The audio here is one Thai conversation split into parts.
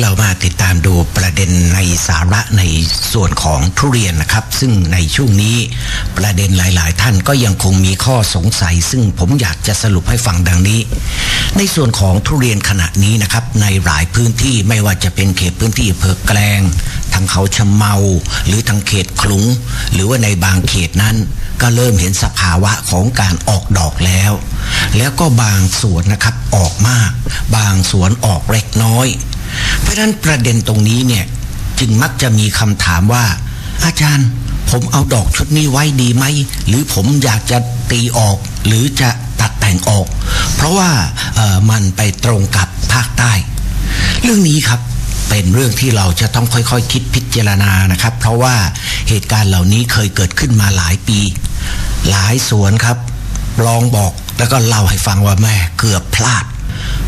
เรามาติดตามดูประเด็นในสาระในส่วนของทุเรียนนะครับ ซึ่งในช่วงนี้ประเด็นหลาย ๆ ท่านก็ยังคงมีข้อสงสัย ซึ่งผมอยากจะสรุปให้ฟังดังนี้ ในส่วนของทุเรียนขณะนี้นะครับ ในหลายพื้นที่ไม่ว่าจะเป็นเขตพื้นที่อำเภอแกลงทางเขาชะเมา หรือทางเขตขลุง หรือว่าในบางเขตนั้น ก็เริ่มเห็นสภาวะของการออกดอกแล้ว แล้วก็บางสวนนะครับออกมาก บางสวนออกเล็กน้อย เพราะฉะนั้นประเด็นตรงนี้เนี่ยจึงมักจะมีคำถามว่า อาจารย์ ผมเอาดอกชุดนี้ไว้ดีไหม หรือผมอยากจะตีออก หรือจะตัดแต่งออก เพราะว่ามันไปตรงกับภาคใต้ เรื่องนี้ครับเป็นเรื่องที่เราจะต้องค่อยๆคคิดพิจารณานะครับ เพราะว่าเหตุการณ์เหล่านี้เคยเกิดขึ้นมาหลายปี หลายสวนครับลองบอกแล้วก็เล่าให้ฟังว่าแม่เกือบพลาด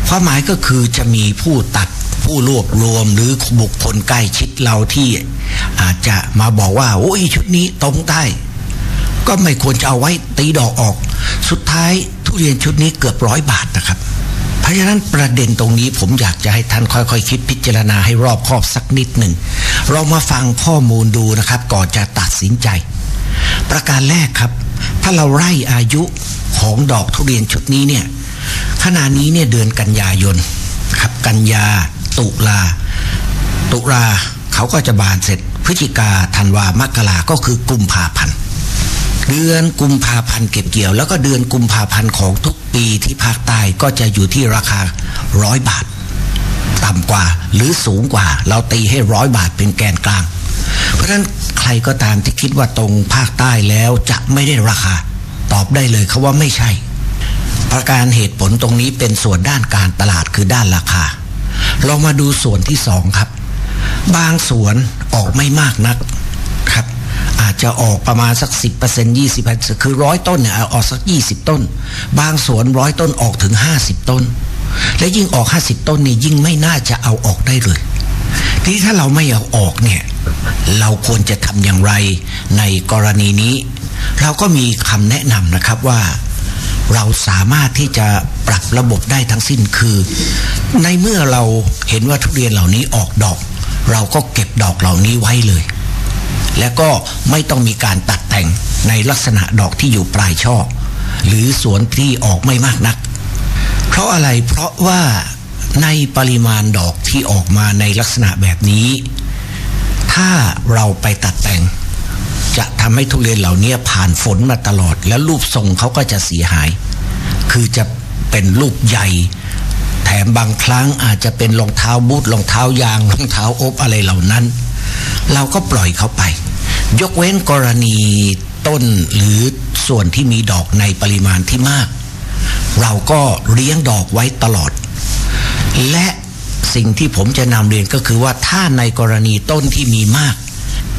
ความหมายก็คือจะมีผู้ตัด ผู้รวบรวมหรือบุคคลใกล้ชิดเราที่อาจจะมาบอกว่าโอ้ยชุดนี้ตรงใต้ก็ไม่ควรจะเอาไว้ตีดอกออก สุดท้ายทุเรียนชุดนี้เกือบร้อยบาทนะครับ เพราะฉะนั้นประเด็นตรงนี้ผมอยากจะให้ท่านค่อยๆคคิดพิจารณาให้รอบคอบสักนิดหนึ่ง เรามาฟังข้อมูลดูนะครับ ก่อนจะตัดสินใจ ประการแรกครับ ถ้าเราไล่อายุของดอกทุเรียนชุดนี้เนี่ยขณะนี้เนี่ยเดือนกันยายนครับกันยา ตุลา ตุลาเขาก็จะบานเสร็จ พฤศจิกาธันวามกราก็คือกุมภาพันธ์เดือนกุมภาพันธ์เก็บเกี่ยว แล้วก็เดือนกุมภาพันธ์ของทุกปีที่ภาคใต้ก็จะอยู่ที่ราคาร้อยบาท ต่ำกว่าหรือสูงกว่า เราตีให้ร้อยบาทเป็นแกนกลาง เพราะฉะนั้นใครก็ตามที่คิดว่าตรงภาคใต้แล้วจะไม่ได้ราคา ตอบได้เลยเขาว่าไม่ใช่ ประการเหตุผลตรงนี้เป็นส่วนด้านการตลาดคือด้านราคา เรามาดูส่วนที่สองครับ บางสวนออกไม่มากนักครับ อาจจะออกประมาณสัก 10% 20%คือร้อยต้นเนี่ยเอาออกสัก 20 ต้น บางสวนร้อยต้นออกถึง 50 ต้น และยิ่งออก 50 ต้นนี่ยิ่งไม่น่าจะเอาออกได้เลยทีนี้ถ้าเราไม่เอาออกเนี่ยเราควรจะทำอย่างไรในกรณีนี้ เราก็มีคำแนะนำนะครับว่า เราสามารถที่จะปรับระบบได้ทั้งสิ้นคือ ในเมื่อเราเห็นว่าทุเรียนเหล่านี้ออกดอก เราก็เก็บดอกเหล่านี้ไว้เลย และก็ไม่ต้องมีการตัดแต่งในลักษณะดอกที่อยู่ปลายช่อ หรือสวนที่ออกไม่มากนัก เพราะอะไรเพราะว่าในปริมาณดอกที่ออกมาในลักษณะแบบนี้ ถ้าเราไปตัดแต่ง จะทำให้ทุเรียนเหล่านี้ผ่านฝนมาตลอด แล้วรูปทรงเขาก็จะเสียหาย คือจะเป็นรูปใหญ่ แถมบางครั้งอาจจะเป็นรองเท้าบูทรองเท้ายางรองเท้าอบอะไรเหล่านั้น เราก็ปล่อยเขาไป ยกเว้นกรณีต้นหรือส่วนที่มีดอกในปริมาณที่มาก เราก็เลี้ยงดอกไว้ตลอด และสิ่งที่ผมจะนำเรียนก็คือว่าถ้าในกรณีต้นที่มีมาก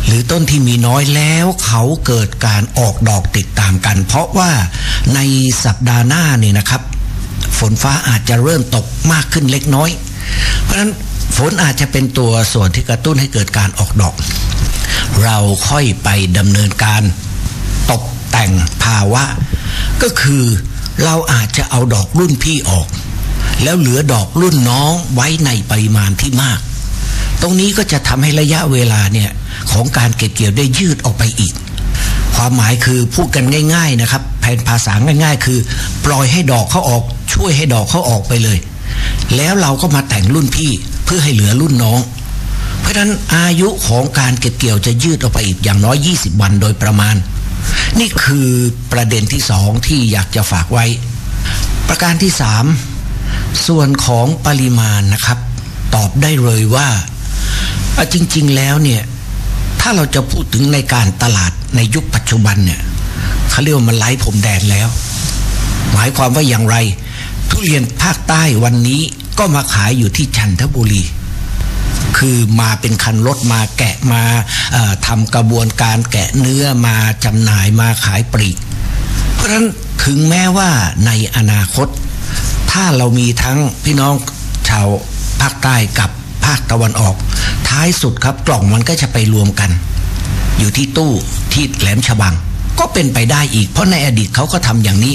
หรือต้นที่มีน้อยแล้วเขาเกิดการออกดอกติดตามกัน เพราะว่าในสัปดาห์หน้าเนี่ยนะครับ ฝนฟ้าอาจจะเริ่มตกมากขึ้นเล็กน้อย เพราะฉะนั้นฝนอาจจะเป็นตัวส่วนที่กระตุ้นให้เกิดการออกดอก เราค่อยไปดำเนินการตกแต่งภาวะ ก็คือเราอาจจะเอาดอกรุ่นพี่ออก แล้วเหลือดอกรุ่นน้องไว้ในปริมาณที่มาก ตรงนี้ก็จะทำให้ระยะเวลาเนี่ย ของการเก็บเกี่ยวได้ยืดออกไปอีก ความหมายคือพูดกันง่าย ๆนะครับ แผนภาษาง่าย ๆ คือ ปล่อยให้ดอกเขาออก ช่วยให้ดอกเขาออกไปเลย แล้วเราก็มาแต่งรุ่นพี่เพื่อให้เหลือรุ่นน้อง เพราะฉะนั้นอายุของการเก็บเกี่ยวจะยืดออกไปอีกอย่างน้อย 20 วันโดยประมาณ นี่คือประเด็นที่สองที่อยากจะฝากไว้ ประการที่สามส่วนของปริมาณนะครับ ตอบได้เลยว่าจริง ๆ แล้วเนี่ย ถ้าเราจะพูดถึงในการตลาดในยุคปัจจุบันเนี่ยเขาเรียกว่ามันไร้ผมแดนแล้ว หมายความว่าอย่างไร ทุเรียนภาคใต้วันนี้ก็มาขายอยู่ที่จันทบุรี คือมาเป็นคันรถมาแกะมาทำกระบวนการแกะเนื้อมาจำหน่ายมาขายปลีก เพราะฉะนั้นถึงแม้ว่าในอนาคต ถ้าเรามีทั้งพี่น้องชาวภาคใต้กับภาคตะวันออก ท้ายสุดครับกล่องมันก็จะไปรวมกัน อยู่ที่ตู้ที่แหลมฉบัง ก็เป็นไปได้อีก เพราะในอดีตเขาก็ทำอย่างนี้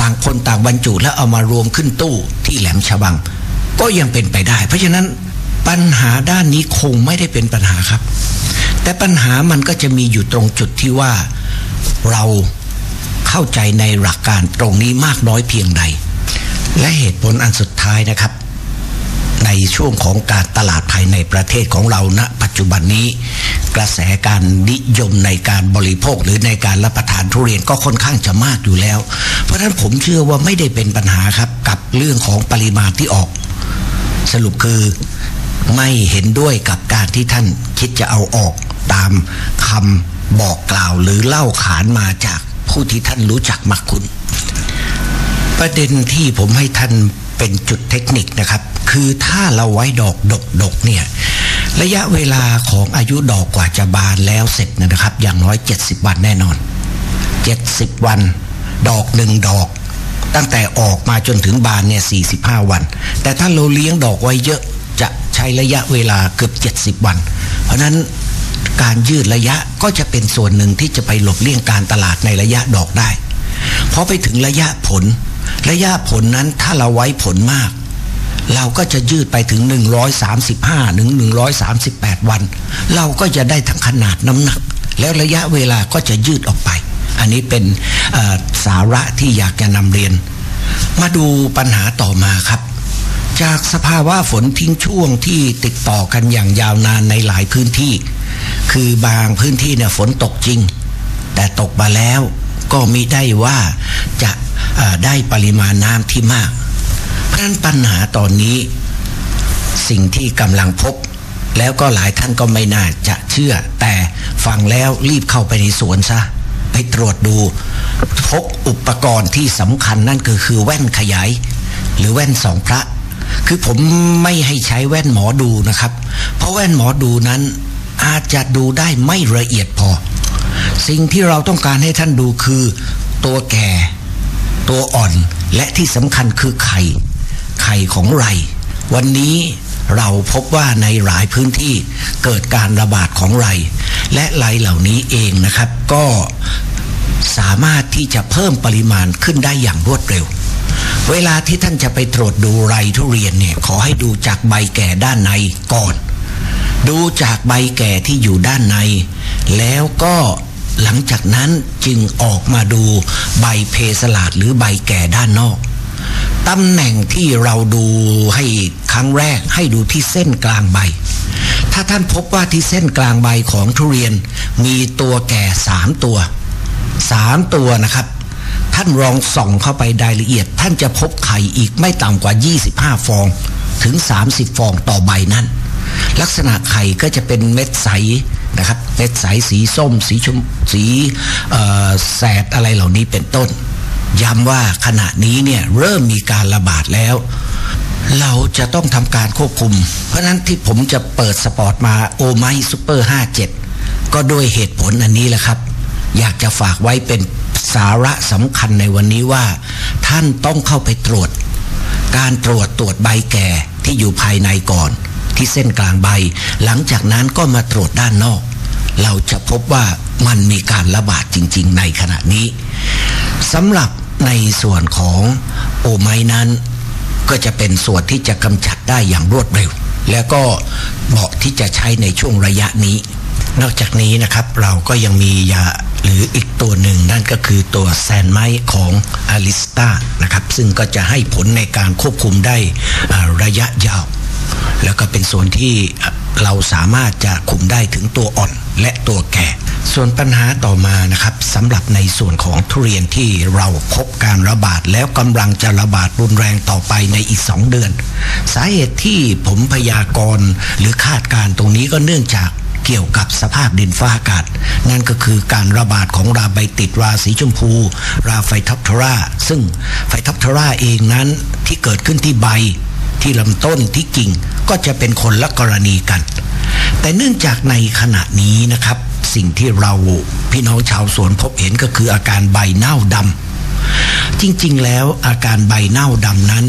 ต่างคนต่างบรรจุแล้วเอามารวมขึ้นตู้ที่แหลมฉบัง ก็ยังเป็นไปได้ เพราะฉะนั้นปัญหาด้านนี้คงไม่ได้เป็นปัญหาครับ แต่ปัญหามันก็จะมีอยู่ตรงจุดที่ว่าเราเข้าใจในหลักการตรงนี้มากน้อยเพียงใด และเหตุผลอันสุดท้ายนะครับ ในช่วงของการตลาดภายในประเทศของเราณนะปัจจุบันนี้ กระแสการนิยมในการบริโภคหรือในการรับประทานทุเรียนก็ค่อนข้างจะมากอยู่แล้ว เพราะฉะนั้นผมเชื่อว่าไม่ได้เป็นปัญหาครับกับเรื่องของปริมาณที่ออก สรุปคือไม่เห็นด้วยกับการที่ท่านคิดจะเอาออกตามคำบอกกล่าวหรือเล่าขานมาจากผู้ที่ท่านรู้จักมักคุณ ประเด็นที่ผมให้ท่าน เป็นจุดเทคนิคนะครับ คือถ้าเราไว้ดอกดกดกเนี่ยระยะเวลาของอายุดอกกว่าจะบานแล้วเสร็จนะครับ อย่างน้อย 70 วันแน่นอน 70 วัน ดอกหนึ่งดอก ตั้งแต่ออกมาจนถึงบานเนี่ย 45 วัน แต่ถ้าเราเลี้ยงดอกไว้เยอะจะใช้ระยะเวลาเกือบ 70 วัน เพราะฉะนั้นการยืดระยะก็จะเป็นส่วนหนึ่งที่จะไปหลบเลี่ยงการตลาดในระยะดอกได้พอไปถึงระยะผล ระยะผลนั้นถ้าเราไว้ผลมาก เราก็จะยืดไปถึง 135ถึง138 วัน เราก็จะได้ทั้งขนาดน้ำหนัก แล้วระยะเวลาก็จะยืดออกไป อันนี้เป็นสาระที่อยากจะนำเรียน มาดูปัญหาต่อมาครับ จากสภาวะฝนทิ้งช่วงที่ติดต่อกันอย่างยาวนานในหลายพื้นที่ คือบางพื้นที่เนี่ยฝนตกจริง แต่ตกมาแล้วก็มิได้ว่าจะ ได้ปริมาณน้ำที่มาก เพราะนั้นปัญหาตอนนี้สิ่งที่กำลังพบ แล้วก็หลายท่านก็ไม่น่าจะเชื่อ แต่ฟังแล้วรีบเข้าไปในสวนซะ ไปตรวจดู พกอุปกรณ์ที่สำคัญนั่นก็คือแว่นขยาย หรือแว่นสองพระ คือผมไม่ให้ใช้แว่นหมอดูนะครับ เพราะแว่นหมอดูนั้นอาจจะดูได้ไม่ละเอียดพอ สิ่งที่เราต้องการให้ท่านดูคือ ตัวแก่ ตัวอ่อนและที่สำคัญคือไข่ไข่ของไร วันนี้เราพบว่าในหลายพื้นที่เกิดการระบาดของไร และไรเหล่านี้เองนะครับ ก็สามารถที่จะเพิ่มปริมาณขึ้นได้อย่างรวดเร็ว เวลาที่ท่านจะไปตรวจดูไรทุเรียนเนี่ยขอให้ดูจากใบแก่ด้านในก่อน ดูจากใบแก่ที่อยู่ด้านใน แล้วก็ หลังจากนั้นจึงออกมาดูใบเพสลาดหรือใบแก่ด้านนอกตำแหน่งที่เราดูให้ครั้งแรกให้ดูที่เส้นกลางใบ ถ้าท่านพบว่าที่เส้นกลางใบของทุเรียนมีตัวแก่สามตัวสามตัวนะครับ ท่านลองส่องเข้าไปรายละเอียด ท่านจะพบไข่อีกไม่ต่ำกว่า 25 ฟองถึง 30 ฟองต่อใบนั้น ลักษณะไข่ก็จะเป็นเม็ดใส นะครับเม็ดใสสีส้ม สีชมสีแสดอะไรเหล่านี้เป็นต้น ย้ำว่าขณะนี้เนี่ยเริ่มมีการระบาดแล้ว เราจะต้องทำการควบคุม เพราะนั้นที่ผมจะเปิดสปอร์ตมาโอไมซูเปอร์57 ก็ด้วยเหตุผลอันนี้แหละครับ อยากจะฝากไว้เป็นสาระสำคัญในวันนี้ว่า ท่านต้องเข้าไปตรวจ การตรวจตรวจใบแก่ที่อยู่ภายในก่อน ที่เส้นกลางใบ หลังจากนั้นก็มาตรวจด้านนอก เราจะพบว่ามันมีการระบาดจริง ๆ ในขณะนี้สำหรับในส่วนของโอไม้นั้น ก็จะเป็นส่วนที่จะกำจัดได้อย่างรวดเร็ว แล้วก็เหมาะที่จะใช้ในช่วงระยะนี้ นอกจากนี้นะครับเราก็ยังมียาหรืออีกตัวหนึ่งนั่นก็คือตัวแซนไม้ของอลิสตานะครับ ซึ่งก็จะให้ผลในการควบคุมได้ระยะยาว แล้วก็เป็นส่วนที่เราสามารถจะคุมได้ถึงตัวอ่อนและตัวแก่ ส่วนปัญหาต่อมานะครับสำหรับในส่วนของทุเรียนที่เราพบการระบาดแล้วกำลังจะระบาดรุนแรงต่อไปในอีกสองเดือน สาเหตุที่ผมพยากรณ์หรือคาดการตรงนี้ก็เนื่องจากเกี่ยวกับสภาพดินฟ้าอากาศ นั่นก็คือการระบาดของราใบติดราสีชมพู ราไฟทับทรา ซึ่งไฟทับทราเองนั้นที่เกิดขึ้นที่ใบ ที่ลำต้นที่กิ่งก็จะเป็นคนละกรณีกัน แต่เนื่องจากในขณะนี้นะครับ สิ่งที่เราพี่น้องชาวสวนพบเห็นก็คืออาการใบเน่าดำจริงๆ แล้วอาการใบเน่าดำนั้น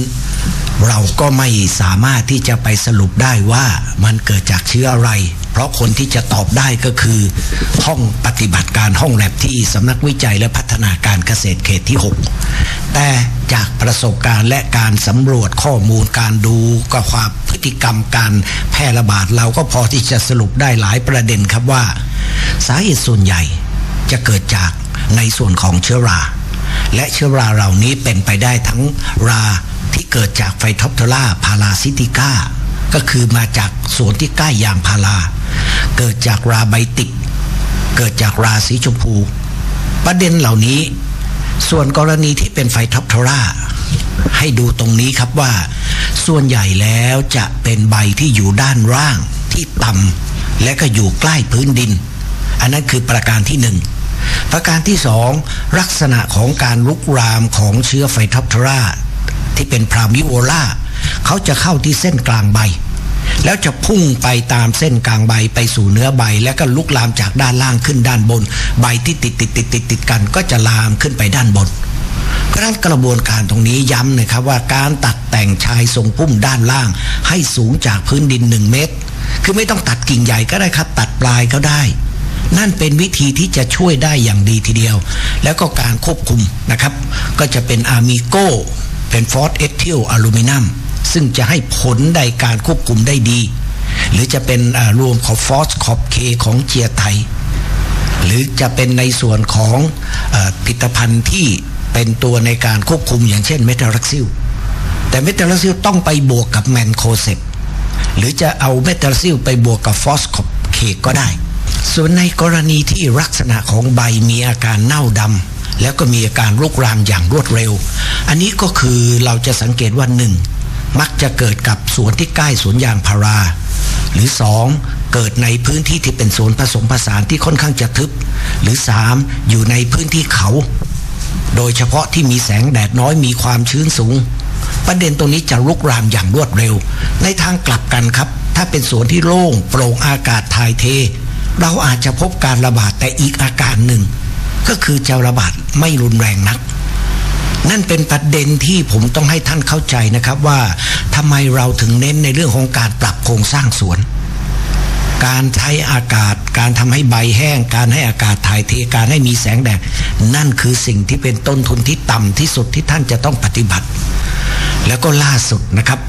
เราก็ไม่สามารถที่จะไปสรุปได้ว่ามันเกิดจากเชื้ออะไร เพราะคนที่จะตอบได้ก็คือ ห้องปฏิบัติการห้องแลบที่สำนักวิจัยและพัฒนาการเกษตรเขตที่ 6 แต่จากประสบการณ์และการสำรวจข้อมูลการดูก็ความพฤติกรรมการแพร่ระบาดเราก็พอที่จะสรุปได้หลายประเด็นครับว่า สาเหตุส่วนใหญ่จะเกิดจากในส่วนของเชื้อรา และเชื้อราเหล่านี้เป็นไปได้ทั้งราที่เกิดจากไฟท็อปเทอร่าพาราซิติก้า ก็คือมาจากสวนที่ใกล้ยางพารา เกิดจากราไบติก เกิดจากราสีชมพู ประเด็นเหล่านี้ ส่วนกรณีที่เป็นไฟท็อปเทราให้ดูตรงนี้ครับว่า ส่วนใหญ่แล้วจะเป็นใบที่อยู่ด้านล่างที่ต่ำและก็อยู่ใกล้พื้นดิน อันนั้นคือประการที่หนึ่งประการที่สองลักษณะของการลุกรามของเชื้อไฟท็อปเทราที่เป็นพรามิโอลาเขาจะเข้าที่เส้นกลางใบ แล้วจะพุ่งไปตามเส้นกลางใบไปสู่เนื้อใบ แล้วก็ลุกลามจากด้านล่างขึ้นด้านบน ใบที่ติดติดติดติดติดกัน ก็จะลามขึ้นไปด้านบนเพราะนั้นกระบวนการตรงนี้ย้ำนะครับว่าการตัดแต่งชายทรงพุ่มด้านล่าง ให้สูงจากพื้นดินหนึ่งเมตร คือไม่ต้องตัดกิ่งใหญ่ก็ได้ครับ ตัดปลายก็ได้ นั่นเป็นวิธีที่จะช่วยได้อย่างดีทีเดียว แล้วก็การควบคุมนะครับ ก็จะเป็นอาร์มิโกเป็นฟอสเอทิลอลูมิเนียม ซึ่งจะให้ผลในการควบคุมได้ดี หรือจะเป็นรวมของฟอสคอบเคของเจียไทย หรือจะเป็นในส่วนของอผลิตภัณฑ์ที่เป็นตัวในการควบคุมอย่างเช่นเมทารักซิลแต่เมทารักซิลต้องไปบวกกับแมนโคเซปหรือจะเอาเมทารักซิลไปบวกกับฟอสคอบเคก็ได้ ส่วนในกรณีที่ลักษณะของใบมีอาการเน่าดำแล้วก็มีอาการลุกรามอย่างรวดเร็ว อันนี้ก็คือเราจะสังเกตว่าหนึ่ง มักจะเกิดกับสวนที่ใกล้สวนยางพารา หรือสองเกิดในพื้นที่ที่เป็นสวนผสมผสานที่ค่อนข้างจะทึบ หรือสามอยู่ในพื้นที่เขา โดยเฉพาะที่มีแสงแดดน้อยมีความชื้นสูง ประเด็นตรงนี้จะลุกรามอย่างรวดเร็ว ในทางกลับกันครับ ถ้าเป็นสวนที่โล่งโปร่งอากาศถ่ายเท เราอาจจะพบการระบาดแต่อีกอาการหนึ่ง ก็คือจะระบาดไม่รุนแรงนัก นั่นเป็นประเด็นที่ผมต้องให้ท่านเข้าใจนะครับว่าทำไมเราถึงเน้นในเรื่องของการปรับโครงสร้างสวน การใช้อากาศ การทำให้ใบแห้ง การให้อากาศถ่ายเทการให้มีแสงแดดนั่นคือสิ่งที่เป็นต้นทุนที่ต่ำที่สุดที่ท่านจะต้องปฏิบัติ แล้วก็ล่าสุดนะครับ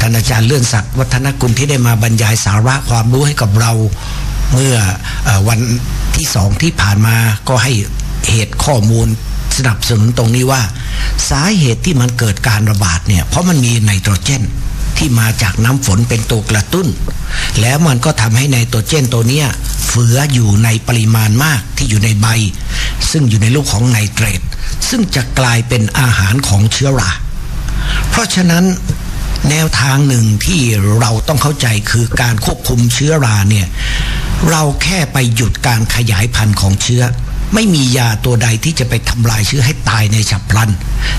ท่านอาจารย์เลื่อนศักดิ์วัฒนกุลที่ได้มาบรรยายสาระความรู้ให้กับเราเมื่ออวันที่สองที่ผ่านมาก็ให้เหตุข้อมูล สนับสนุนตรงนี้ว่า สาเหตุที่มันเกิดการระบาดเนี่ย เพราะมันมีไนโตรเจนที่มาจากน้ำฝนเป็นตัวกระตุ้น แล้วมันก็ทำให้ไนโตรเจนตัวเนี้ยเฟืออยู่ในปริมาณมากที่อยู่ในใบ ซึ่งอยู่ในรูปของไนเตรตซึ่งจะกลายเป็นอาหารของเชื้อรา เพราะฉะนั้นแนวทางหนึ่งที่เราต้องเข้าใจคือการควบคุมเชื้อราเนี่ย เราแค่ไปหยุดการขยายพันธุ์ของเชื้อ ไม่มียาตัวใดที่จะไปทำลายเชื้อให้ตายในฉับพลัน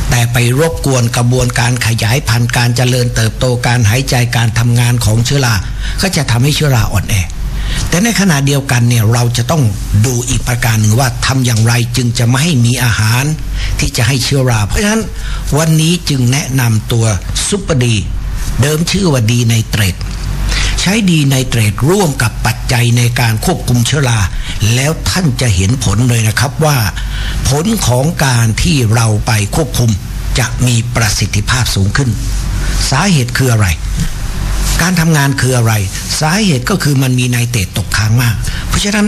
แต่ไปรบกวนกระบวนการขยายพันธุ์การเจริญเติบโตการหายใจการทำงานของเชื้อราก็จะทำให้เชื้อราอ่อนแอแต่ในขณะเดียวกันเนี่ยเราจะต้องดูอีกประการหนึ่งว่าทำอย่างไรจึงจะไม่ให้มีอาหารที่จะให้เชื้อรา เพราะฉะนั้นวันนี้จึงแนะนำตัวซุปเปอร์ดี เดิมชื่อว่าดีไนเตรต ใช้ดีไนเตรตร่วมกับปัจจัยในการควบคุมเชื้อรา แล้วท่านจะเห็นผลเลยนะครับว่า ผลของการที่เราไปควบคุมจะมีประสิทธิภาพสูงขึ้น สาเหตุคืออะไร การทำงานคืออะไร สาเหตุก็คือมันมีไนเตรตตกค้างมาก เพราะฉะนั้น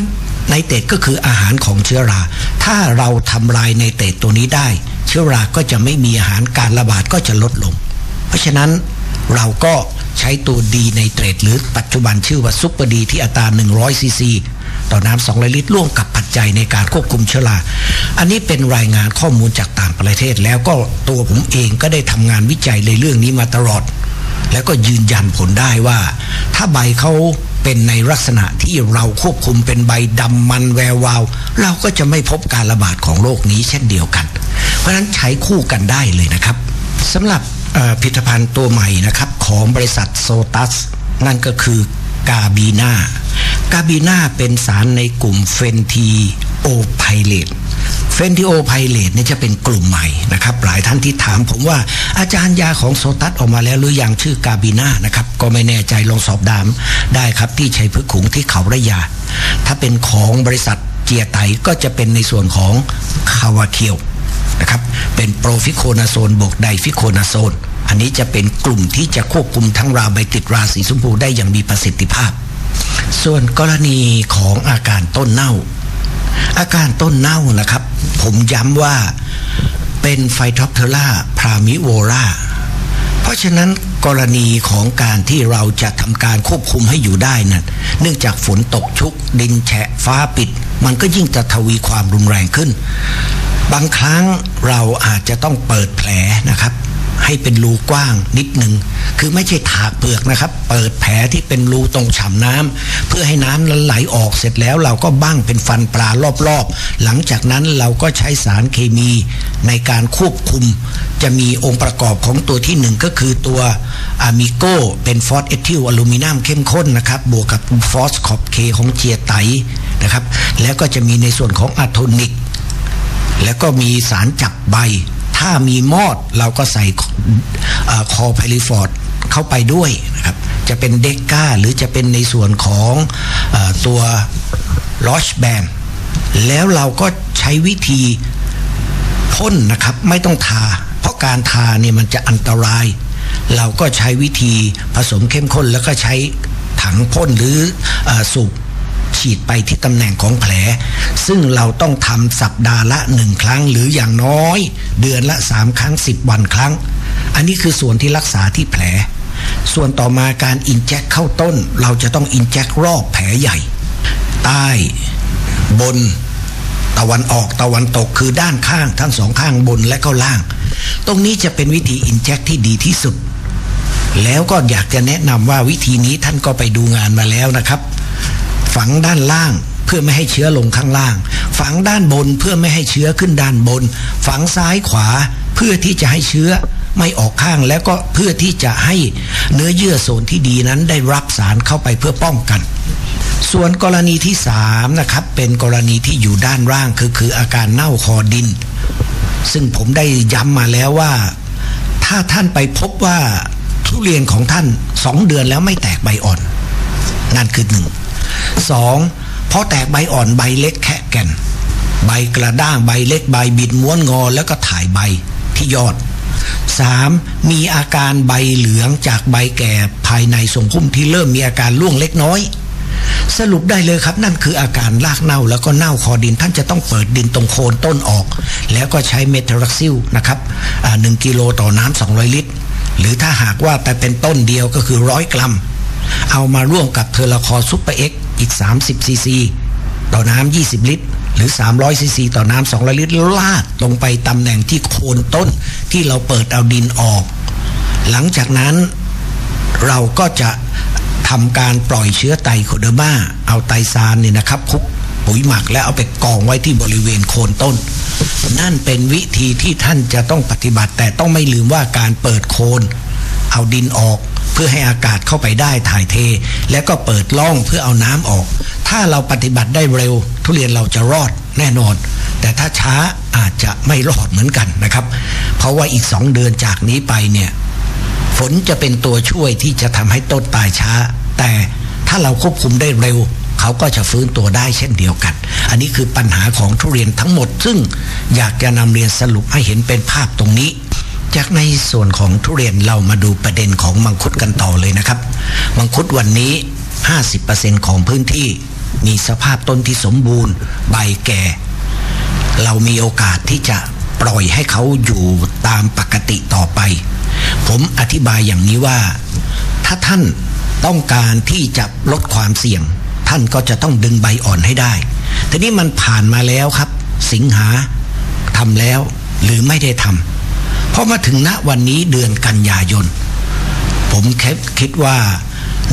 ไนเตรตก็คืออาหารของเชื้อรา ถ้าเราทำลายไนเตรตตัวนี้ได้ เชื้อราก็จะไม่มีอาหารการระบาดก็จะลดลง เพราะฉะนั้นเราก็ ใช้ตัวดีไนเตรตหรือปัจจุบันชื่อว่าซุปเปอร์ดีที่อัตรา 100 ซีซี ต่อน้ำ200 ลิตร ร่วมกับปัจจัยในการควบคุมเชื้อรา อันนี้เป็นรายงานข้อมูลจากต่างประเทศ แล้วก็ตัวผมเองก็ได้ทำงานวิจัยในเรื่องนี้มาตลอด แล้วก็ยืนยันผลได้ว่า ถ้าใบเขาเป็นในลักษณะที่เราควบคุมเป็นใบดำมันแวววาว เราก็จะไม่พบการระบาดของโรคนี้เช่นเดียวกัน เพราะฉะนั้นใช้คู่กันได้เลยนะครับสำหรับผลิตภัณฑ์ตัวใหม่นะครับ ของบริษัทโซตัส นั่นก็คือกาบีนากาบีนาเป็นสารในกลุ่มเฟนทีโอไพเลตเฟนติโอไพเลตเนี่ยจะเป็นกลุ่มใหม่นะครับ หลายท่านที่ถามผมว่าอาจารย์ยาของโซตัสออกมาแล้วหรือยังชื่อกาบิน่านะครับ ก็ไม่แน่ใจลองสอบถามได้ครับที่ชัยพฤกษ์ขุงที่เขาระยา ถ้าเป็นของบริษัทเจียไตก็จะเป็นในส่วนของคาวาเคียวนะครับเป็นโปรฟิโคนาโซนบวกไดฟิโคนาโซน อันนี้จะเป็นกลุ่มที่จะควบคุมทั้งราใบติดราสีชมพูได้อย่างมีประสิทธิภาพ ส่วนกรณีของอาการต้นเน่า อาการต้นเน่านะครับ ผมย้ำว่าเป็นไฟท็อปเทอร่าพรามิโวราเพราะฉะนั้นกรณีของการที่เราจะทำการควบคุมให้อยู่ได้นั้นเนื่องจากฝนตกชุก ดินแฉะฟ้าปิด มันก็ยิ่งจะทวีความรุนแรงขึ้น บางครั้งเราอาจจะต้องเปิดแผลนะครับ ให้เป็นรูกว้างนิดหนึ่งคือไม่ใช่ถากเปลือกนะครับ เปิดแผลที่เป็นรูตรงฉ่ำน้ำเพื่อให้น้ำนั้นไหลออกเสร็จแล้ว เราก็บ้างเป็นฟันปลารอบๆ หลังจากนั้นเราก็ใช้สารเคมีในการควบคุม จะมีองค์ประกอบของตัวที่หนึ่งก็คือตัวอะมิโกเป็นฟอสเอทิลอลูมิเนียมเข้มข้นนะครับ บวกกับฟอสคอบเคของเจียไตนะครับ แล้วก็จะมีในส่วนของอะโทนิก แล้วก็มีสารจับใบ ถ้ามีมอดเราก็ใส่คอไพลิฟอร์ดเข้าไปด้วยนะครับ จะเป็นเด็กก้าหรือจะเป็นในส่วนของอตัวลอชแบมแล้วเราก็ใช้วิธีพ่นนะครับไม่ต้องทา เพราะการทาเนี่ยมันจะอันตราย เราก็ใช้วิธีผสมเข้มข้นแล้วก็ใช้ถังพ่นหรือเออสูบ ฉีดไปที่ตำแหน่งของแผล ซึ่งเราต้องทำสัปดาห์ละหนึ่งครั้ง หรืออย่างน้อย เดือนละสามครั้งสิบวันครั้ง อันนี้คือส่วนที่รักษาที่แผล ส่วนต่อมาการอินแจคเข้าต้น เราจะต้องอินแจครอบแผลใหญ่ ใต้ บน ตะวันออกตะวันตกคือด้านข้างทั้งสองข้างบนและก็ล่าง ตรงนี้จะเป็นวิธีอินแจคที่ดีที่สุดแล้วก็อยากจะแนะนำว่าวิธีนี้ท่านก็ไปดูงานมาแล้วนะครับ ฝังด้านล่างเพื่อไม่ให้เชื้อลงข้างล่าง ฝังด้านบนเพื่อไม่ให้เชื้อขึ้นด้านบน ฝังซ้ายขวาเพื่อที่จะให้เชื้อไม่ออกข้างแล้วก็เพื่อที่จะให้เนื้อเยื่อโซนที่ดีนั้นได้รับสารเข้าไปเพื่อป้องกัน ส่วนกรณีที่สามนะครับเป็นกรณีที่อยู่ด้านล่างคือคืออาการเน่าคอดิน ซึ่งผมได้ย้ำมาแล้วว่า ถ้าท่านไปพบว่าทุเรียนของท่านสองเดือนแล้วไม่แตกใบอ่อน นั่นคือหนึ่ง สองพอแตกใบอ่อนใบเล็กแค่แก่น ใบกระด้างใบเล็กใบบิดม้วนงอแล้วก็ถ่ายใบที่ยอดสามมีอาการใบเหลืองจากใบแก่ภายในทรงพุ่มที่เริ่มมีอาการร่วงเล็กน้อย สรุปได้เลยครับนั่นคืออาการรากเน่าแล้วก็เน่าคอดินท่านจะต้องเปิดดินตรงโคนต้นออก แล้วก็ใช้เมทรักซิลนะครับหนึ่งกิโลต่อน้ำสองลิตร หรือถ้าหากว่าแต่เป็นต้นเดียวก็คือร้อยกรัม เอามาร่วมกับเทอร์ลคอซุปเปอร์เอ็กอีก 30ซีซีต่อน้ำ 20 ลิตร หรือ 300 ซีซีต่อน้ำ 200 ลิตรลาดลงไปตำแหน่งที่โคนต้นที่เราเปิดเอาดินออก หลังจากนั้นเราก็จะทำการปล่อยเชื้อไตโคเดอร์มาเอาไตซานเนี่ยนะครับคุกปุ๋ยหมักแล้วเอาไปกองไว้ที่บริเวณโคนต้น นั่นเป็นวิธีที่ท่านจะต้องปฏิบัติแต่ต้องไม่ลืมว่าการเปิดโคน เอาดินออก พื่อให้อากาศเข้าไปได้ถ่ายเท แล้วก็เปิดล่องเพื่อเอาน้ำออก ถ้าเราปฏิบัติได้เร็ว ทุเรียนเราจะรอดแน่นอน แต่ถ้าช้าอาจจะไม่รอดเหมือนกันนะครับ เพราะว่าอีกสองเดือนจากนี้ไปเนี่ยฝนจะเป็นตัวช่วยที่จะทำให้ต้นตายช้า แต่ถ้าเราควบคุมได้เร็วเขาก็จะฟื้นตัวได้เช่นเดียวกัน อันนี้คือปัญหาของทุเรียนทั้งหมด ซึ่งอยากจะนำเรียนสรุปให้เห็นเป็นภาพตรงนี้ จากในส่วนของทุเรียนเรามาดูประเด็นของมังคุดกันต่อเลยนะครับ มังคุดวันนี้ 50%ของพื้นที่มีสภาพต้นที่สมบูรณ์ ใบแก่ เรามีโอกาสที่จะปล่อยให้เขาอยู่ตามปกติต่อไป ผมอธิบายอย่างนี้ว่า ถ้าท่านต้องการที่จะลดความเสี่ยง ท่านก็จะต้องดึงใบอ่อนให้ได้ ทีนี้มันผ่านมาแล้วครับ สิงหาทำแล้วหรือไม่ได้ทำ ราะมาถึงณวันนี้เดือนกันยายน ผมแคคิดว่า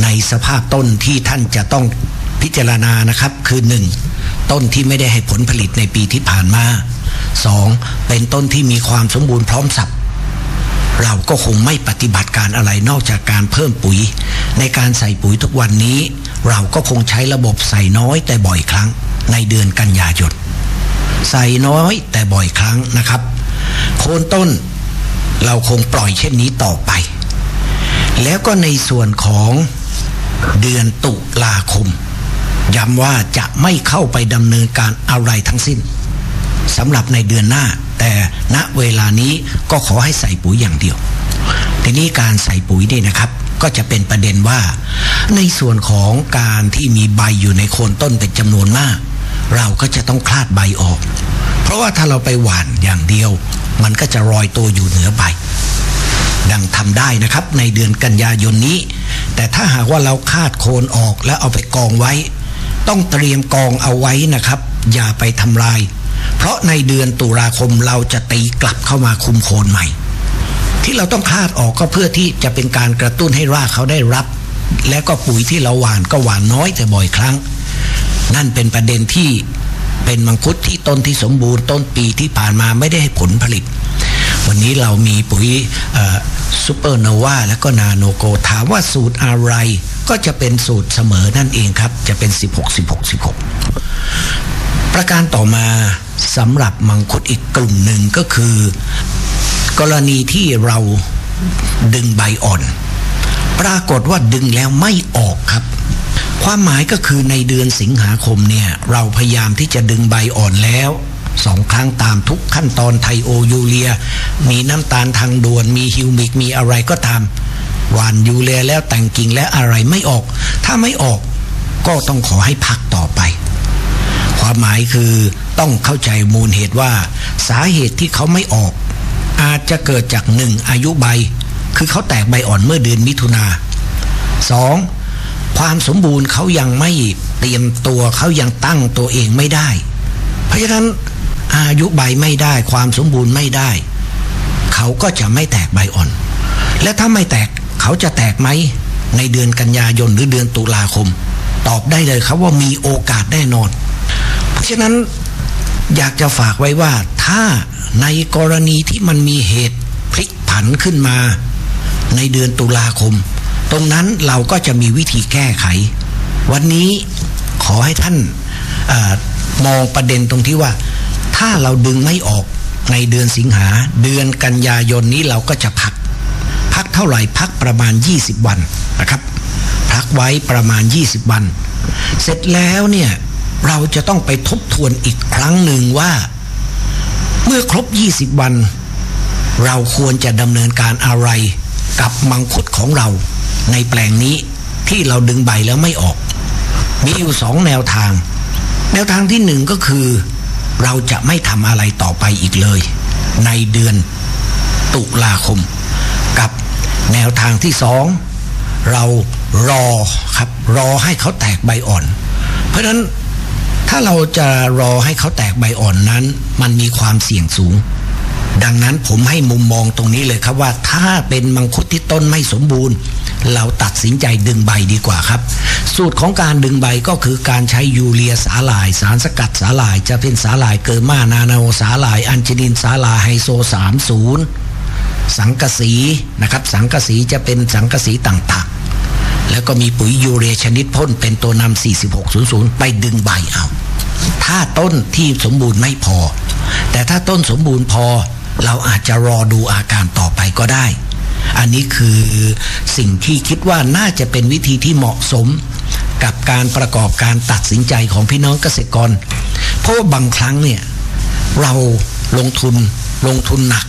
ในสภาพต้นที่ท่านจะต้องพิจารณานะครับ คือหนึ่งต้นที่ไม่ได้ให้ผลผลิตในปีที่ผ่านมาสองเป็นต้นที่มีความสมบูรณ์พร้อมสับเราก็คงไม่ปฏิบัติการอะไรนอกจากการเพิ่มปุ๋ย ในการใส่ปุ๋ยทุกวันนี้ เราก็คงใช้ระบบใส่น้อยแต่บ่อยครั้ง ในเดือนกันยายนใส่น้อยแต่บ่อยครั้งนะครับ โคนต้น เราคงปล่อยเช่นนี้ต่อไป แล้วก็ในส่วนของเดือนตุลาคม ย้ำว่าจะไม่เข้าไปดำเนินการอะไรทั้งสิ้นสำหรับในเดือนหน้า แต่ณเวลานี้ก็ขอให้ใส่ปุ๋ยอย่างเดียว ทีนี้การใส่ปุ๋ยนี่นะครับ ก็จะเป็นประเด็นว่า ในส่วนของการที่มีใบอยู่ในโคนต้นเป็นจำนวนมาก เราก็จะต้องคลาดใบออก เพราะว่าถ้าเราไปหว่านอย่างเดียว มันก็จะรอยตัวอยู่เหนือใบดังทำได้นะครับในเดือนกันยายนนี้ แต่ถ้าหากว่าเราคาดโคนออกแล้วเอาไปกองไว้ ต้องเตรียมกองเอาไว้นะครับ อย่าไปทำลาย เพราะในเดือนตุลาคมเราจะตีกลับเข้ามาคุมโคนใหม่ ที่เราต้องคาดออกก็เพื่อที่จะเป็นการกระตุ้นให้รากเขาได้รับ และก็ปุ๋ยที่เราหว่านก็หว่านน้อยแต่บ่อยครั้ง นั่นเป็นประเด็นที่ เป็นมังคุดที่ต้นที่สมบูรณ์ต้นปีที่ผ่านมาไม่ได้ให้ผลผลิต วันนี้เรามีปุ๋ยซูเปอร์โนวาและก็นาโนโกถามว่าสูตรอะไร ก็จะเป็นสูตรเสมอนั่นเองครับ จะเป็น 16 16 16 ประการต่อมาสำหรับมังคุดอีกกลุ่มหนึ่งก็คือ กรณีที่เราดึงใบอ่อน ปรากฏว่าดึงแล้วไม่ออกครับ ความหมายก็คือในเดือนสิงหาคมเนี่ย เราพยายามที่จะดึงใบอ่อนแล้วสองครั้งตามทุกขั้นตอนไทโอยูเรีย มีน้ำตาลทางด่วน มีฮิวมิก มีอะไรก็ตามหวานยูเรียแล้วแต่งกิ่งและอะไรไม่ออก ถ้าไม่ออกก็ต้องขอให้พักต่อไป ความหมายคือต้องเข้าใจมูลเหตุว่า สาเหตุที่เขาไม่ออก อาจจะเกิดจากหนึ่งอายุใบ คือเขาแตกใบอ่อนเมื่อเดือนมิถุนาสอง ความสมบูรณ์เขายังไม่เตรียมตัวเขายังตั้งตัวเองไม่ได้ เพราะฉะนั้นอายุใบไม่ได้ความสมบูรณ์ไม่ได้ เขาก็จะไม่แตกใบอ่อน และถ้าไม่แตกเขาจะแตกไหมในเดือนกันยายนหรือเดือนตุลาคม ตอบได้เลยครับว่ามีโอกาสแน่นอน เพราะฉะนั้นอยากจะฝากไว้ว่าถ้าในกรณีที่มันมีเหตุพลิกผันขึ้นมา ในเดือนตุลาคม ตรงนั้นเราก็จะมีวิธีแก้ไข วันนี้ขอให้ท่านอมองประเด็นตรงที่ว่า ถ้าเราดึงไม่ออกในเดือนสิงหาเดือนกันยายนนี้เราก็จะพัก พักเท่าไหร่พักประมาณ 20 วันนะครับ พักไว้ประมาณ 20 วัน เสร็จแล้วเนี่ยเราจะต้องไปทบทวนอีกครั้งหนึ่งว่า เมื่อครบ 20 วัน เราควรจะดำเนินการอะไรกับมังคุดของเรา ในแปลงนี้ที่เราดึงใบแล้วไม่ออก มีอยู่สองแนวทาง แนวทางที่หนึ่งก็คือ เราจะไม่ทำอะไรต่อไปอีกเลย ในเดือนตุลาคม กับแนวทางที่สองเรารอครับรอให้เขาแตกใบอ่อน เพราะฉะนั้นถ้าเราจะรอให้เขาแตกใบอ่อนนั้น มันมีความเสี่ยงสูง ดังนั้นผมให้มุมมองตรงนี้เลยครับว่าถ้าเป็นมังคุดที่ต้นไม่สมบูรณ์ เราตัดสินใจดึงใบดีกว่าครับ สูตรของการดึงใบก็คือการใช้ยูเรียสาหร่าย สารสกัดสาหร่าย จะเป็นสาหร่ายเกอร์มานาโนสาหร่าย อัญชนินสาหร่ายไฮโซ 30 สังกะสีนะครับ สังกะสีจะเป็นสังกะสีต่างๆ แล้วก็มีปุ๋ยยูเรียชนิดพ่นเป็นตัวนำ4600 ไปดึงใบเอาถ้าต้นที่สมบูรณ์ไม่พอ แต่ถ้าต้นสมบูรณ์พอ เราอาจจะรอดูอาการต่อไปก็ได้ อันนี้คือสิ่งที่คิดว่าน่าจะเป็นวิธีที่เหมาะสมกับการประกอบการตัดสินใจของพี่น้องเกษตรกร เพราะว่าบางครั้งเนี่ยเราลงทุนลงทุนหนัก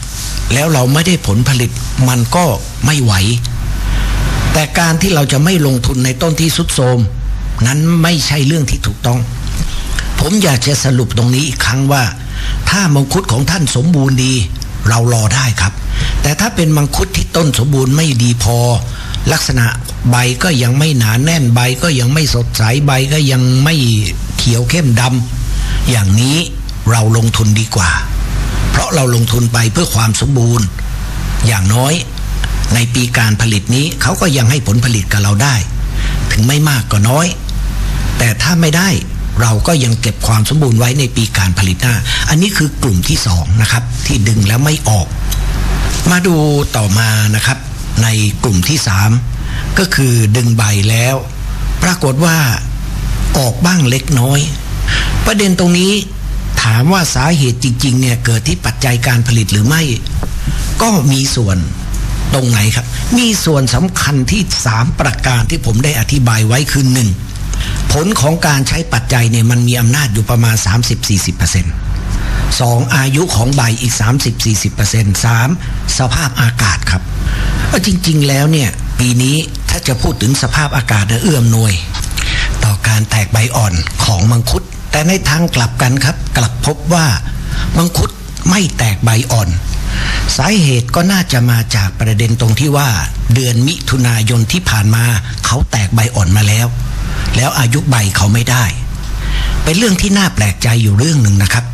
แล้วเราไม่ได้ผลผลิตมันก็ไม่ไหว แต่การที่เราจะไม่ลงทุนในต้นที่สุดโทมนั้นไม่ใช่เรื่องที่ถูกต้อง ผมอยากจะสรุปตรงนี้อีกครั้งว่า ถ้ามังคุดของท่านสมบูรณ์ดี เรารอได้ครับ แต่ถ้าเป็นมังคุดที่ต้นสมบูรณ์ไม่ดีพอ ลักษณะใบก็ยังไม่หนาแน่นใบก็ยังไม่สดใสใบก็ยังไม่เขียวเข้มดำอย่างนี้เราลงทุนดีกว่า เพราะเราลงทุนไปเพื่อความสมบูรณ์ อย่างน้อย ในปีการผลิตนี้เขาก็ยังให้ผลผลิตกับเราได้ ถึงไม่มากก็น้อย แต่ถ้าไม่ได้ เราก็ยังเก็บความสมบูรณ์ไว้ในปีการผลิตหน้า อันนี้คือกลุ่มที่สองนะครับที่ดึงแล้วไม่ออก มาดูต่อมานะครับ ในกลุ่มที่สามก็คือดึงใบแล้ว ปรากฏว่าออกบ้างเล็กน้อย ประเด็นตรงนี้ถามว่าสาเหตุจริงๆเนี่ยเกิดที่ปัจจัยการผลิตหรือไม่ ก็มีส่วนตรงไหนครับ มีส่วนสำคัญที่สามประการที่ผมได้อธิบายไว้คือหนึ่ง ผลของการใช้ปัจจัยเนี่ยมันมีอำนาจอยู่ประมาณ 30-40%สองอายุของใบอีก 30-40%สามสภาพอากาศครับเอาจริง ๆ แล้วเนี่ย ปีนี้ถ้าจะพูดถึงสภาพอากาศเนี่ยเอื้อมหน่วย ต่อการแตกใบอ่อนของมังคุด แต่ในทางกลับกันครับ กลับพบว่ามังคุดไม่แตกใบอ่อน สาเหตุก็น่าจะมาจากประเด็นตรงที่ว่า เดือนมิถุนายนที่ผ่านมาเขาแตกใบอ่อนมาแล้ว แล้วอายุใบเขาไม่ได้ เป็นเรื่องที่น่าแปลกใจอยู่เรื่องหนึ่งนะครับ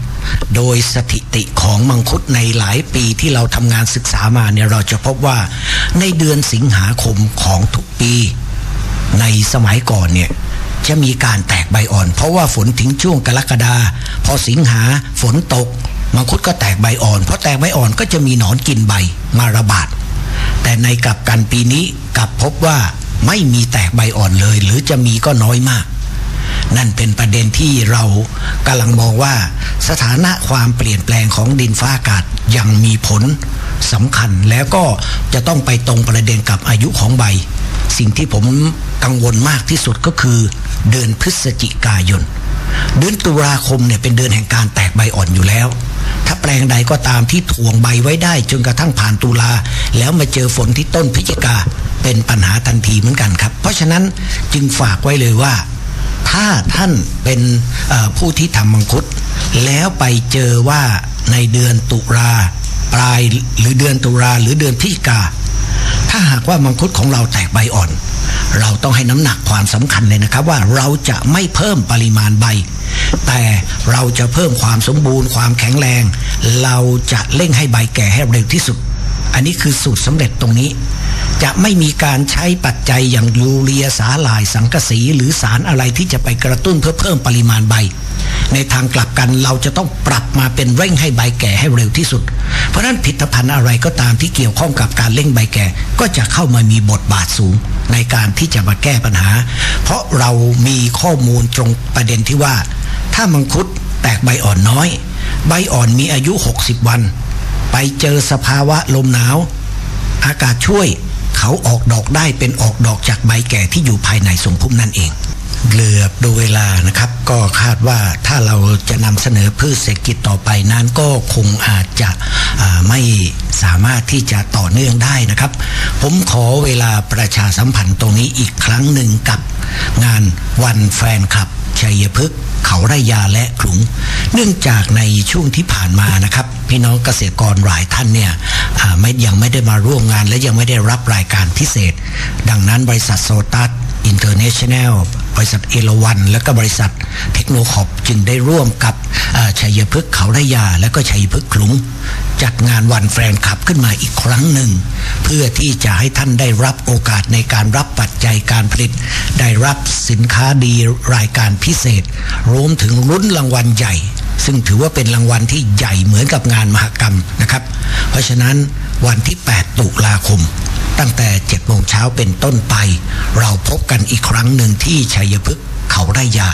โดยสถิติของมังคุดในหลายปีที่เราทำงานศึกษามาเนี่ยเราจะพบว่าในเดือนสิงหาคมของทุกปี ในสมัยก่อนเนี่ยจะมีการแตกใบอ่อน เพราะว่าฝนถึงช่วงกรกฎาพอสิงหาฝนตก มังคุดก็แตกใบอ่อนเพราะแตกใบอ่อนก็จะมีหนอนกินใบมาระบาดแต่ในกลับกันปีนี้กลับพบว่า ไม่มีแตกใบอ่อนเลย หรือจะมีก็น้อยมาก นั่นเป็นประเด็นที่เรากำลังมองว่า สถานะความเปลี่ยนแปลงของดินฟ้าอากาศยังมีผลสำคัญแล้วก็จะต้องไปตรงประเด็นกับอายุของใบ สิ่งที่ผมกังวลมากที่สุดก็คือ เดือนพฤศจิกายน เดือนตุลาคมเนี่ยเป็นเดือนแห่งการแตกใบอ่อนอยู่แล้ว ถ้าแปลงใดก็ตามที่ถ่วงใบไว้ได้ จนกระทั่งผ่านตุลา แล้วมาเจอฝนที่ต้นพฤศจิกาเป็นปัญหาทันทีเหมือนกันครับ เพราะฉะนั้นจึงฝากไว้เลยว่า ถ้าท่านเป็นผู้ที่ทำมังคุด แล้วไปเจอว่าในเดือนตุลาปลายหรือเดือนตุลาหรือเดือนพฤศจิกา ถ้าหากว่ามังคุดของเราแตกใบอ่อน เราต้องให้น้ำหนักความสำคัญเลยนะครับว่าเราจะไม่เพิ่มปริมาณใบ แต่เราจะเพิ่มความสมบูรณ์ความแข็งแรง เราจะเร่งให้ใบแก่ให้เร็วที่สุด อันนี้คือสูตรสำเร็จตรงนี้ จะไม่มีการใช้ปัจจัยอย่างยูเรียสาลายสังกะสีหรือสารอะไรที่จะไปกระตุ้นเพื่อเพิ่มปริมาณใบ ในทางกลับกันเราจะต้องปรับมาเป็นเร่งให้ใบแก่ให้เร็วที่สุด เพราะนั้นผลิตภัณฑ์อะไรก็ตามที่เกี่ยวข้องกับการเร่งใบแก่ ก็จะเข้ามามีบทบาทสูงในการที่จะมาแก้ปัญหา เพราะเรามีข้อมูลตรงประเด็นที่ว่า ถ้ามังคุดแตกใบอ่อนน้อย ใบอ่อนมีอายุ 60 วัน ไปเจอสภาวะลมหนาว อากาศช่วยเขาออกดอกได้เป็นออกดอกจากใบแก่ที่อยู่ภายในสมพุ่มนั่นเอง เหลือบดูเวลานะครับ ก็คาดว่าถ้าเราจะนำเสนอพืชเศรษฐกิจต่อไปนั้นก็คงอาจจะไม่สามารถที่จะต่อเนื่องได้นะครับ ผมขอเวลาประชาสัมพันธ์ตรงนี้อีกครั้งหนึ่งกับงานวันแฟนคลับชัยพฤกษ์เขาไร่ยาและขลุง เนื่องจากในช่วงที่ผ่านมานะครับ พี่น้องเกษตรกรหลายท่านเนี่ยไม่ยังไม่ได้มาร่วมงานและยังไม่ได้รับรายการพิเศษ ดังนั้นบริษัทโซตัสอินเตอร์เนชั่นแนล บริษัทเอราวัน และก็บริษัทเทคโนคอปจึงได้ร่วมกับชัยพฤกษ์เขาไร่ยา และก็ชัยพฤกษ์ขลุงจัดงานวันแฟนคลับขึ้นมาอีกครั้งหนึ่ง เพื่อที่จะให้ท่านได้รับโอกาสในการรับปัจจัยการผลิต ได้รับสินค้าดีรายการพิเศษ รวมถึงลุ้นรางวัลใหญ่ ซึ่งถือว่าเป็นรางวัลที่ใหญ่เหมือนกับงานมหกรรมนะครับ เพราะฉะนั้นวันที่ 8 ตุลาคม ตั้งแต่7โมงเช้าเป็นต้นไป เราพบกันอีกครั้งหนึ่งที่ชัยพฤกษ์เขาไร่ยา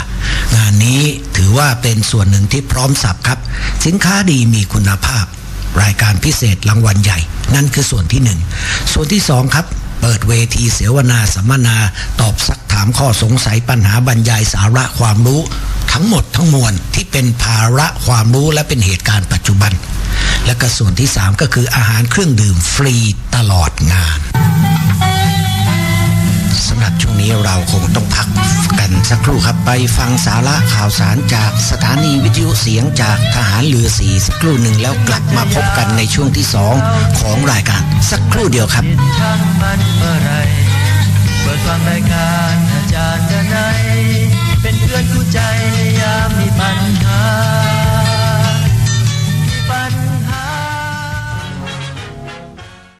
งานนี้ถือว่าเป็นส่วนหนึ่งที่พร้อมสับครับ สินค้าดีมีคุณภาพ รายการพิเศษรางวัลใหญ่ นั่นคือส่วนที่หนึ่งส่วนที่สองครับเปิดเวทีเสวนาสัมมนา ตอบสักถามข้อสงสัยปัญหาบรรยายสาระความรู้ ทั้งหมดทั้งมวลที่เป็นภาระความรู้และเป็นเหตุการณ์ปัจจุบัน และก็ส่วนที่สามก็คืออาหารเครื่องดื่มฟรีตลอดงานสำหรับช่วงนี้เราคงต้องพักกันสักครู่ครับไปฟังสาระข่าวสารจากสถานีวิทยุเสียงจากทหารเรือสีสักครู่หนึ่งแล้วกลับมาพบกันในช่วงที่สองของรายการสักครู่เดียวครับเมื่อไรเปิดฟังรายการอาจารย์ดนัย เป็นเพื่อนคู่ใจในยามมีปัญหา